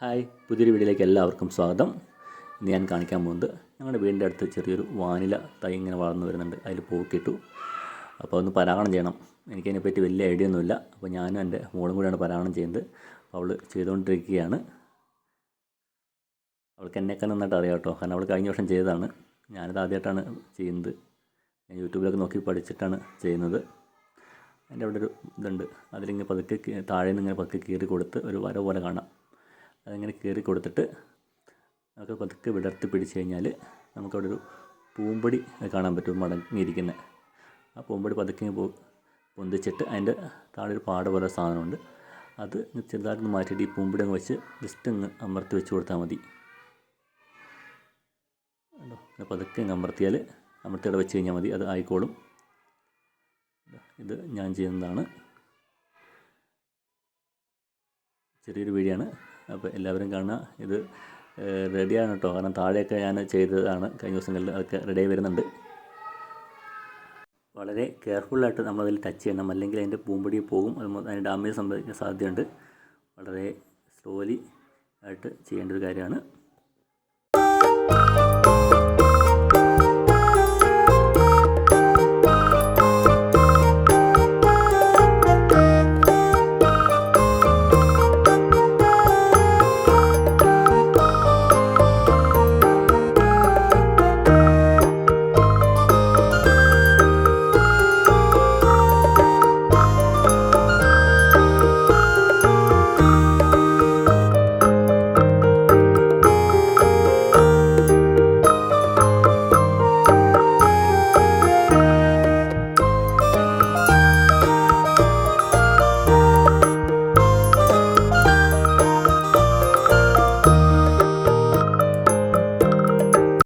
Hi പുതിയൊരു വീഡിയോയിലേക്ക് എല്ലാവർക്കും സ്വാഗതം. ഇന്ന് ഞാൻ കാണിക്കാൻ പോകുന്നത് ഞങ്ങളുടെ വീടിന്റെ അടുത്ത് ചെറിയൊരു വാനില തൈ ഇങ്ങനെ വളർന്നു വരുന്നുണ്ട്. അതിൽ പൂക്കിട്ടു. അപ്പോൾ ഒന്ന് പരാഗണം ചെയ്യണം. എനിക്കതിനെപ്പറ്റി വലിയ ഐഡിയ ഒന്നുമില്ല. അപ്പോൾ ഞാനും എന്റെ മോളും കൂടിയാണ് പരാഗണം ചെയ്യുന്നത്. അവൾ ചെയ്തുകൊണ്ടിരിക്കുകയാണ്. അവൾക്ക് എന്നെയൊക്കെ നന്നായിട്ട് അറിയാം കേട്ടോ. കാരണം അവൾ കഴിഞ്ഞ വർഷം ചെയ്തതാണ്. ഞാനിത് ആദ്യമായിട്ടാണ് ചെയ്യുന്നത്. ഞാൻ യൂട്യൂബിലൊക്കെ നോക്കി പഠിച്ചിട്ടാണ് ചെയ്യുന്നത്. എന്റെ അവിടെ ഒരു ഇതുണ്ട്. അതിലിങ്ങനെ പതുക്കെ താഴെ നിന്ന് ഇങ്ങനെ പതുക്കെ കീറി കൊടുത്ത് ഒരു വര പോലെ കാണാം. അതിങ്ങനെ കയറി കൊടുത്തിട്ട് നമുക്ക് പതുക്കെ വിടർത്തി പിടിച്ച് കഴിഞ്ഞാൽ നമുക്കവിടെ ഒരു പൂമ്പടി കാണാൻ പറ്റും മടങ്ങിയിരിക്കുന്നത് ആ പൂമ്പടി പതുക്കെ പൊന്തിച്ചിട്ട് അതിന്റെ താഴെ ഒരു പാട പോലെ സാധനമുണ്ട്. അത് ചെറുതായിട്ടൊന്ന് മാറ്റിയിട്ട് ഈ പൂമ്പടി അങ്ങ് വെച്ച് ജസ്റ്റ് അങ്ങ് അമർത്തി വെച്ച് കൊടുത്താൽ മതി. കണ്ടോ? ഇങ്ങനെ പതുക്കെ അങ്ങ് അമർത്തിയാൽ അമർത്തിയുടെ വെച്ച് കഴിഞ്ഞാൽ മതി. അത് ആയിക്കോളും. ഇത് ഞാൻ ചെയ്യുന്നതാണ്. ചെറിയൊരു വീഡിയോ ആണ്. അപ്പോൾ എല്ലാവരും കാണുക. ഇത് റെഡിയാണ് കേട്ടോ. കാരണം താഴെയൊക്കെ ഞാൻ ചെയ്തതാണ്. കഴിഞ്ഞ ദിവസങ്ങളിൽ അതൊക്കെ റെഡിയായി വരുന്നുണ്ട്. വളരെ കെയർഫുള്ളായിട്ട് നമ്മളതിൽ ടച്ച് ചെയ്യണം. അല്ലെങ്കിൽ അതിന്റെ പൂമ്പടി പോകും. അത് അതിന് ഡാമേജ് സംഭവിക്കാൻ സാധ്യതയുണ്ട്. വളരെ സ്ലോലി ആയിട്ട് ചെയ്യേണ്ട ഒരു കാര്യമാണ്.